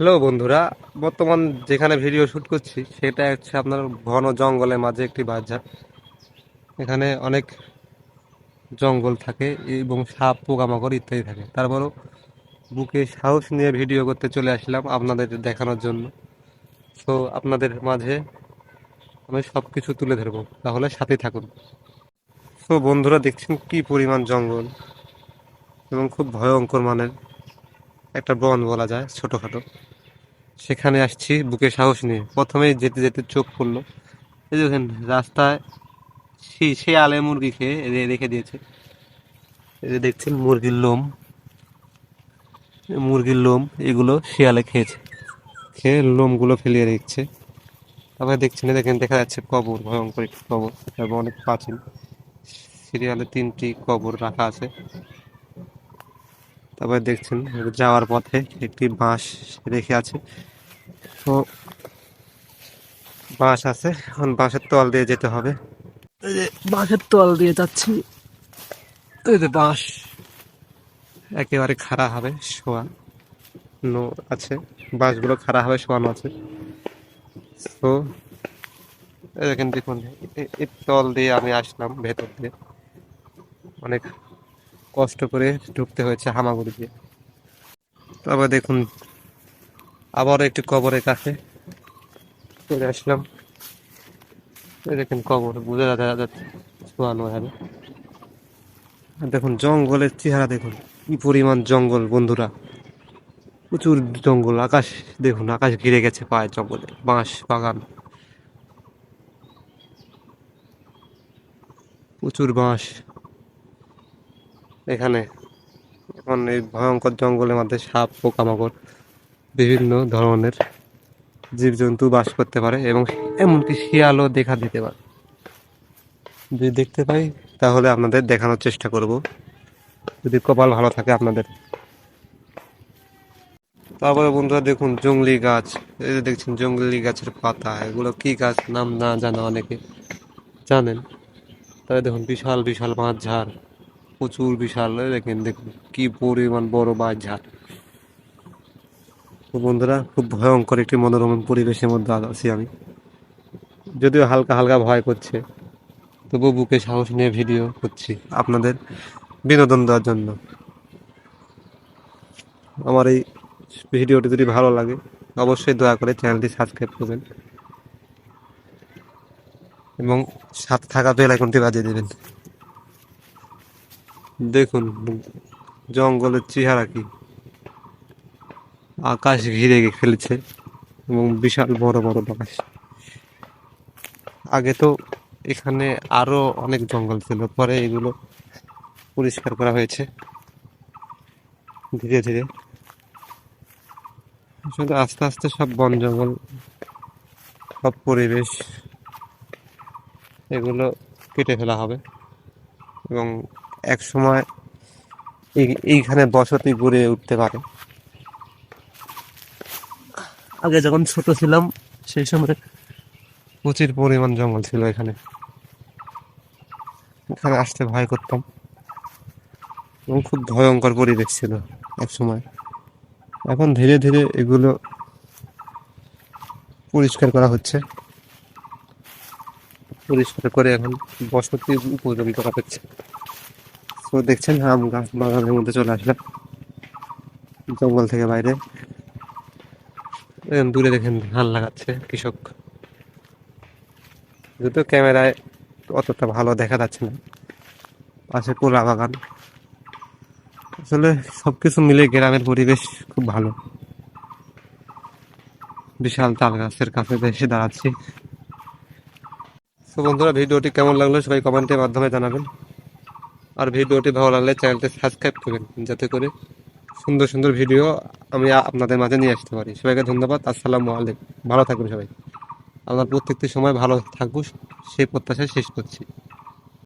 Hello বন্ধুরা, বর্তমান যেখানে ভিডিও শুট করছি, সেটা হচ্ছে আপনার ঘন জঙ্গলের মাঝে একটি বাজার। এখানে অনেক জঙ্গল থাকে এবং সাপ, পোকামাকড় ইত্যাদি থাকে। তারপরও বুকে সাহস নিয়ে ভিডিও করতে চলে আসলাম আপনাদের দেখানোর জন্য। তো আপনাদের মাঝে আমি সব কিছু তুলে ধরবো, তাহলে সাথে থাকুন। তো বন্ধুরা, দেখছেন কি পরিমাণ জঙ্গল? এবং খুব ভয়ঙ্কর মানের একটা বন বলা যায়, ছোটোখাটো। সেখানে আসছি বুকে সাহস নিয়ে। প্রথমেই যেতে যেতে চোখ পড়ল এই দেখেন, রাস্তায় সে আলে মুরগি খেয়ে রেখে দিয়েছে। এই যে দেখছেন, মুরগির লোম। মুরগির লোম, এগুলো শিয়ালে খেয়েছে। খেয়ে লোমগুলো ফেলিয়ে রেখেছে। তারপরে দেখছেন দেখেন, দেখা যাচ্ছে কবর, ভয়ঙ্কর একটি কবর, এবং অনেক প্রাচীন। সিরিয়ালে তিনটি কবর রাখা আছে। তারপরে দেখছেন, যাওয়ার পথে একটি বাঁশ রেখে আছে। তো বাঁশ আছে। এখন বাঁশের তল দিয়ে যেতে হবে। এই যে বাঁশের তল দিয়ে যাচ্ছি। তো এই যে বাঁশ। একেবারে খাড়া হবে শোয়া নো আছে। বাঁশগুলো খাড়া হবে শোয়ানো আছে। তো দেখেন দেখুন তল দিয়ে আমি আসলাম ভেতর দিয়ে। অনেক কষ্ট করে ঢুকতে হয়েছে হামাগুড়ি দিয়ে। তারপর দেখুন আবার একটি কবরের কাছে চলে আসলাম। দেখেন কবর, বুঝে দেখা যাচ্ছে। শোয়ানো হবে দেখুন, জঙ্গলের চেহারা দেখুন। কি পরিমাণ জঙ্গল, বন্ধুরা। প্রচুর জঙ্গল, আকাশ দেখুন, আকাশ ঘিরে গেছে পায়ে জঙ্গলে, বাঁশ বাগান। প্রচুর বাঁশ। এখানে এখন এই ভয়ঙ্কর জঙ্গলের মধ্যে সাপ, পোকামাকড়। বিভিন্ন ধরনের জীবজন্তু বাস করতে পারে এবং এমনকি শিয়ালও দেখা দিতে পারে। যদি দেখতে পাই, তাহলে আপনাদের দেখানোর চেষ্টা করব। যদি কপাল ভালো থাকে, আপনাদের। তারপরে বন্ধুরা দেখুন, জঙ্গলি গাছ। এই যে দেখছেন, জঙ্গলি গাছের পাতা। এগুলো কি গাছ? নাম না জানা অনেকে জানেন। তবে দেখুন, বিশাল বিশাল বাঁশ ঝাড়। প্রচুর বিশাল। দেখেন, দেখুন, কি পরিমাণ বড় বাঁশ ঝাড়। তো বন্ধুরা, খুব ভয়ঙ্কর একটি মনোরম পরিবেশের মধ্যে আছি আমি। যদিও হালকা হালকা ভয় করছে, তবু বুকে সাহস নিয়ে ভিডিও করছি আপনাদের বিনোদন দেওয়ার জন্য। আমার এই ভিডিওটি যদি ভালো লাগে, অবশ্যই দয়া করে চ্যানেলটি সাবস্ক্রাইব করবেন এবং সাথে থাকা বেল আইকনটি বাজিয়ে দেবেন। দেখুন, জঙ্গলের চেহারা কি। আকাশ ঘিরে ফেলেছে এবং বিশাল বড় বড় বাঁশ আগে তো এখানে আরও অনেক জঙ্গল ছিল, পরে এগুলো পরিষ্কার করা হয়েছে। ধীরে ধীরে। আসলে আস্তে আস্তে সব বন জঙ্গল, সব পরিবেশ এগুলো কেটে ফেলা হবে এবং এক সময় এই- এইখানে বসতি গড়ে উঠতে পারে। আগে যখন ছোট ছিলাম, সেই সময় প্রচুর পরিমাণ জঙ্গল ছিল এখানে। এখানে আসতে ভয় করতাম। এবং খুব ভয়ঙ্কর পরিবেশ ছিল এক সময় এখন ধীরে ধীরে এগুলো পরিষ্কার করা হচ্ছে। পরিষ্কার করে এখন বসতি করা হচ্ছে তো দেখছেন, আম গাছ বাগানের মধ্যে চলে আসলাম। জঙ্গল থেকে বাইরে। দূরে দেখেন ধান লাগাচ্ছে কৃষক। যদিও ক্যামেরায় অতটা ভালো দেখা যাচ্ছে না। পাশে কোলা বাগান। আসলে সব কিছু মিলে গ্রামের পরিবেশ খুব ভালো। বিশাল তাল গাছের কাছে এসে দাঁড়াচ্ছি। তো বন্ধুরা, ভিডিওটি কেমন লাগল সবাই কমেন্টের মাধ্যমে জানাবেন। আর ভিডিওটি ভালো লাগলে চ্যানেলটি সাবস্ক্রাইব করবেন, যাতে করে সুন্দর সুন্দর ভিডিও আমি আপনাদের মাঝে নিয়ে আসতে পারি। সবাইকে ধন্যবাদ। আসসালামু আলাইকুম। ভালো থাকবেন সবাই। আপনার প্রত্যেকটি সময় ভালো থাকব সেই প্রত্যাশায় শেষ করছি।